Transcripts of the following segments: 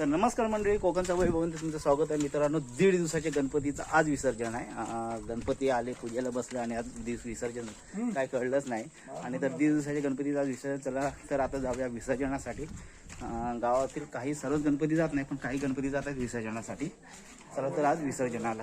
तर नमस्कार मंडळी कोकणचा वैभवन तुमचं स्वागत आहे. मित्रांनो दीड दिवसाच्या गणपतीचं आज विसर्जन आहे. गणपती आले पूजेला बसले आणि आज दिवस विसर्जन काय कळलंच नाही. आणि तर दीड दिवसाच्या गणपतीचं आज विसर्जन चला तर आता जाऊया विसर्जनासाठी. गावातील काही सर्वच गणपती जात नाही पण काही गणपती जात आहेत विसर्जनासाठी. चला तर आज विसर्जनाला.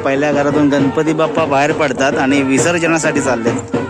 पहिल्या घरातून गणपती बाप्पा बाहेर पडतात आणि विसर्जनासाठी चालले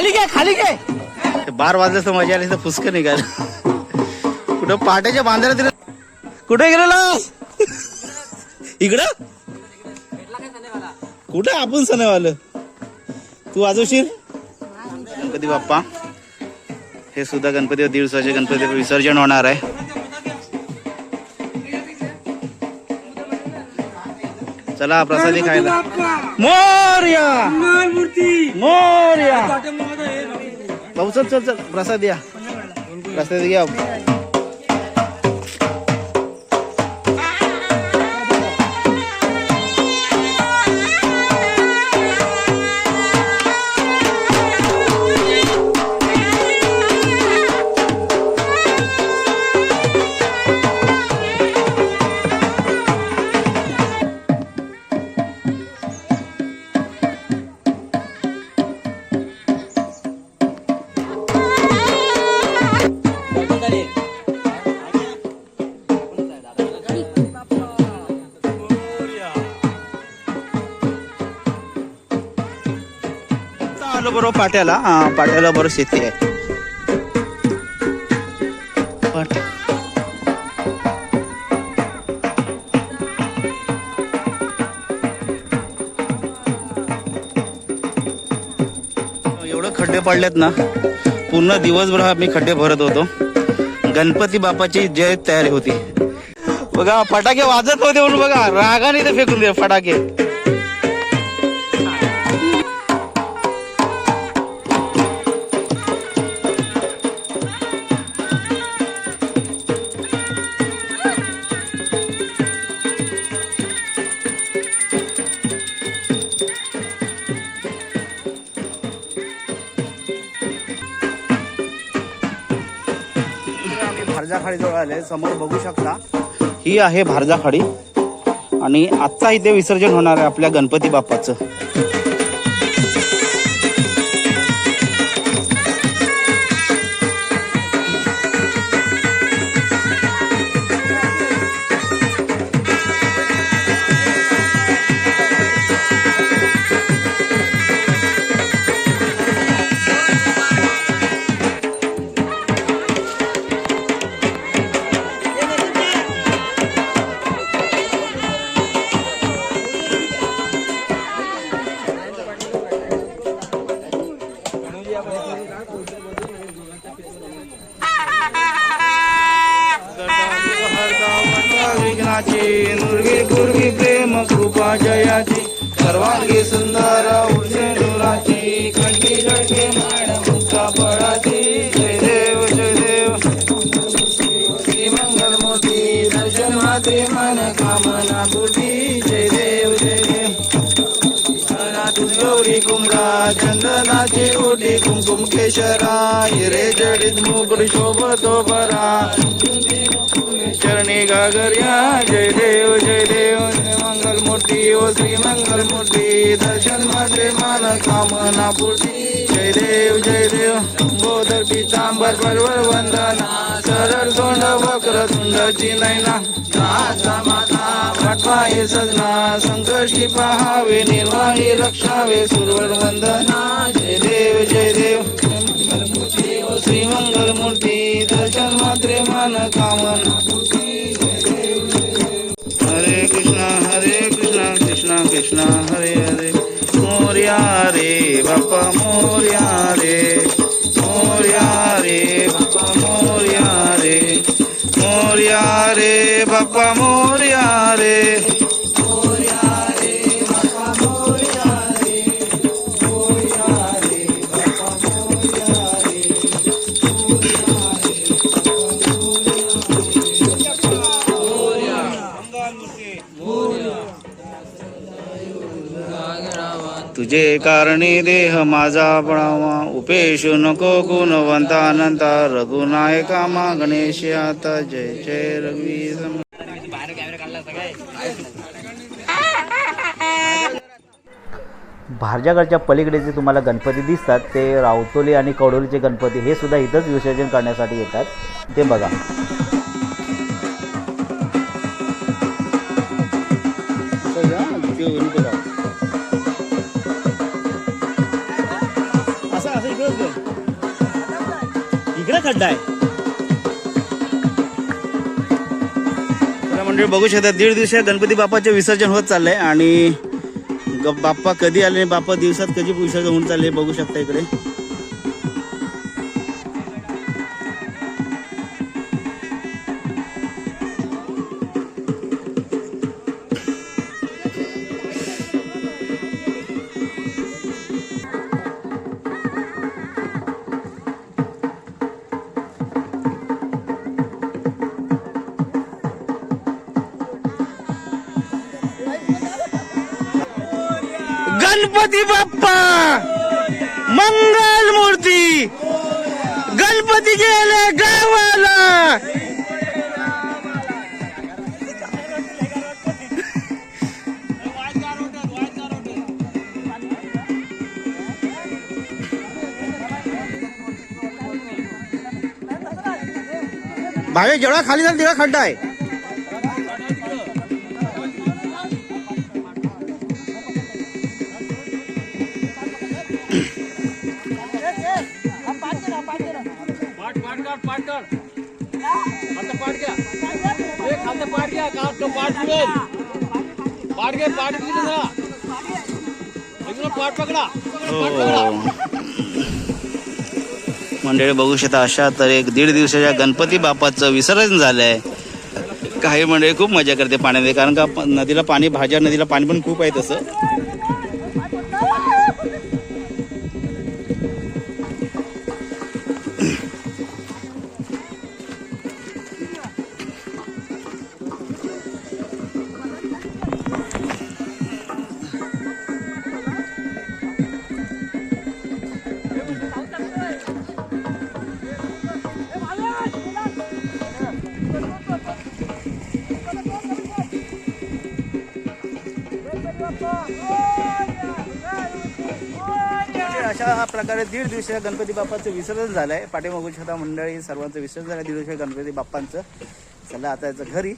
खाली घ्या खाली घे. बार वाजले तर मजा आली तर फुसक निघाल. कुठं पाट्याच्या बांधायला तिला कुठे गेलेला? इकडं? कुठं आपण सणवालं? तू वाजवशील? गणपती बाप्पा. हे सुद्धा गणपती दीड दिवसाचे गणपती विसर्जन होणार आहे. चला प्रसादी खायला. मोर्या! मोर्या! भाऊ चल चल चल. प्रसाद या. प्रसाद घ्या. पाट्याला हा पाट्याला बरोबर शेती आहे. पाट- एवढं खड्डे पडलेत ना पूर्ण दिवसभर आम्ही खड्डे भरत होतो. गणपती बापाची जय तयारी होती. बघा फटाके वाजत होते म्हणून बघा रागाने ते फेकून दे फटाके. भारजा जवळ आले समोर बघू शकता. ही आहे भारजा खाडी आणि आजचा इथे विसर्जन होणार आहे आपल्या गणपती बाप्पाचं. कामना जय देव जय देव. गौरी कुमरा चंदनाची ओटी कुमकुम केशरा हिरे जडित मुकुट शोभतो बरा. चरणी गागर्या जय देव जय देव. मूर्ती ओ श्री मंगल मूर्ती दर्शनमध्ये मान कामना पूर्ती. जय देव जय देव. बोधर पितांबर परवर वंदना. सरळ तोंड वक्र तुंडाची नैना दासा माता पाठवाये सजना. संकष्टी पहावे निर्वाही रक्षावे सुरवर वंदना. जय देव जय देव. श्री मंगल मूर्ती दर्शन मात्रे मान कामना. Krishna Hare Hare Moria Hare Bapa Moria Hare Moria Bapa Bapa जे कारणी देह माझा पडावा उपेश नको गुणवंता अनंता रघुनायका मा गणेश आता जय जय रघुवी भारजागडच्या पलीकडे जे तुम्हाला गणपती दिसतात ते रावतोली आणि कवडोलीचे गणपती हे सुद्धा इथंच विसर्जन करण्यासाठी येतात. ते बघा. खड्डा आहे. मंडळी बघू शकता दीड दिवसात गणपती बाप्पाचे विसर्जन होत चाललंय आणि बाप्पा कधी आले बाप्पा दिवसात कधी विसर्जन होऊन चालले बघू शकता इकडे. गणपती बाप्पा! मंगल मूर्ती! गणपती गेले गावाला! भावे जेवढा खाली जाईल तेवढा खड्डा आहे. पाट काढ खालचं घ्या. खालचं घ्या का तो घे ना पकडा. हो. मंडळी बघू शकता अशा तर एक दीड दिवसाच्या गणपती बाप्पाचं विसर्जन झालंय. काही मंडळी खूप मजा करते पाण्यामध्ये कारण का नदीला पाणी भाज्या नदीला पाणी पण खूप आहे तसं. अशा प्रकारे दीड दिवसाच्या गणपती बाप्पाचं विसर्जन झालंय. पाठीमागू शकता मंडळी सर्वांचं विसर्जन झालं दीड दिवसाच्या गणपती बाप्पांचं. चला आता याचं घरी.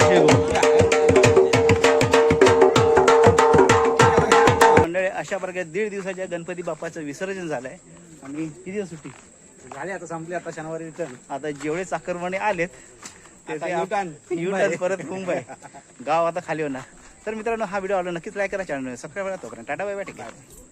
हे मंडळी अशा प्रकारे दीड दिवसाच्या गणपती बाप्पाचं विसर्जन झालंय. आणि किती दिवस सुट्टी? झाली आता संपली आता शनिवारी रिटर्न आता जेवढे चाकरमाने आलेत ते ते. युटर्न परत मुंबई. गाव आता खाली होणार. तर मित्रांनो हा व्हिडिओ आवडला नक्कीच लाईक करा चॅनल सबस्क्राईब करा तोपर्यंत. टाटा बाय बाय ठीक आहे